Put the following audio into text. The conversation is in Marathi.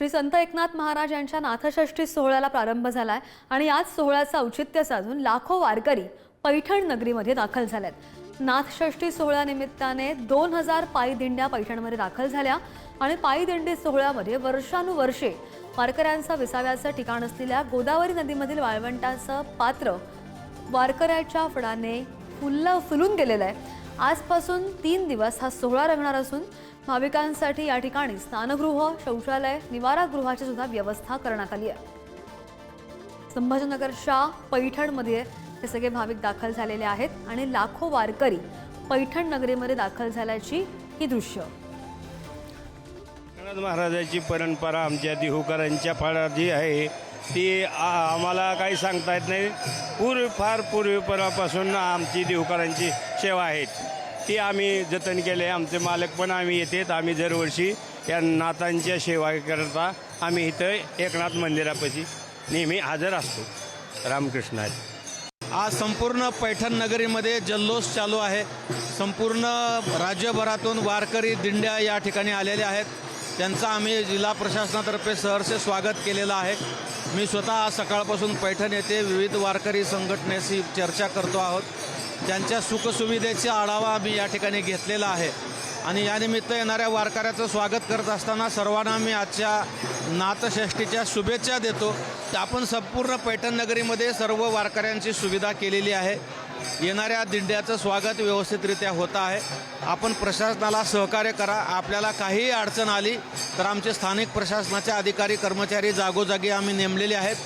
श्री संत एकनाथ महाराज यांच्या नाथषष्ठी सोहळ्याला प्रारंभ झाला आहे आणि याच सोहळ्याचं औचित्य साधून लाखो वारकरी पैठण नगरीमध्ये दाखल झाल्यात नाथषष्ठी सोहळ्यानिमित्ताने दोन हजार पायी दिंड्या पैठणमध्ये दाखल झाल्या आणि पायी दिंडी सोहळ्यामध्ये वर्षानुवर्षे वारकऱ्यांचं विसाव्याचं ठिकाण असलेल्या गोदावरी नदीमधील वाळवंटाचं पात्र वारकऱ्याच्या फडाने फुल्ल फुलून गेलेलं आहे. आजपासून तीन दिवस हा सोहळा रंगणार असून भाविकांसाठी या ठिकाणी स्नानगृह शौचालय निवारागृहाची सुद्धा व्यवस्था करण्यात आली आहे. संभाजीनगरच्या पैठणमध्ये हे सगळे भाविक दाखल झालेले आहेत आणि लाखो वारकरी पैठण नगरीमध्ये दाखल झाल्याची ही दृश्य. महाराजाची परंपरा आमच्या देहूकरांच्या फाळाची आहे ती आम्हाला काही सांगता येत नाही. पूर्वी फार पूर्वीपणापासून आमची देवकरांची सेवा आहे. ती आम्ही जतन केले. आमचे मालक पण आम्ही येतेत. आम्ही दरवर्षी या नाथांच्या सेवा करता. आम्ही इथं एकनाथ मंदिरापाशी नेहमी हजर असतो. रामकृष्ण आज संपूर्ण पैठण नगरीमध्ये जल्लोष चालू आहे. संपूर्ण राज्यभरातून वारकरी दिंड्या या ठिकाणी आलेल्या आहेत. त्यांचं आम्ही जिल्हा प्रशासनातर्फे सहर्ष स्वागत केलेलं आहे. मी स्वतः आज सकाळपासून पैठण येथे विविध वारकरी संघटनेशी चर्चा करतो आहोत. त्यांच्या सुखसुविधेचा आढावा आम्ही या ठिकाणी घेतलेला आहे. आणि यानिमित्त येणाऱ्या वारकऱ्याचं स्वागत करत असताना सर्वांना मी आजच्या नाथषष्ठीच्या शुभेच्छा देतो. आपण संपूर्ण पैठण नगरीमध्ये सर्व वारकऱ्यांची सुविधा केलेली आहे. येणाऱ्या दिंड्याचं स्वागत व्यवस्थितरित्या होत आहे. आपण प्रशासनाला सहकार्य करा. आपल्याला काहीही अडचण आली तर आमचे स्थानिक प्रशासनाचे अधिकारी कर्मचारी जागोजागी आम्ही नेमलेले आहेत.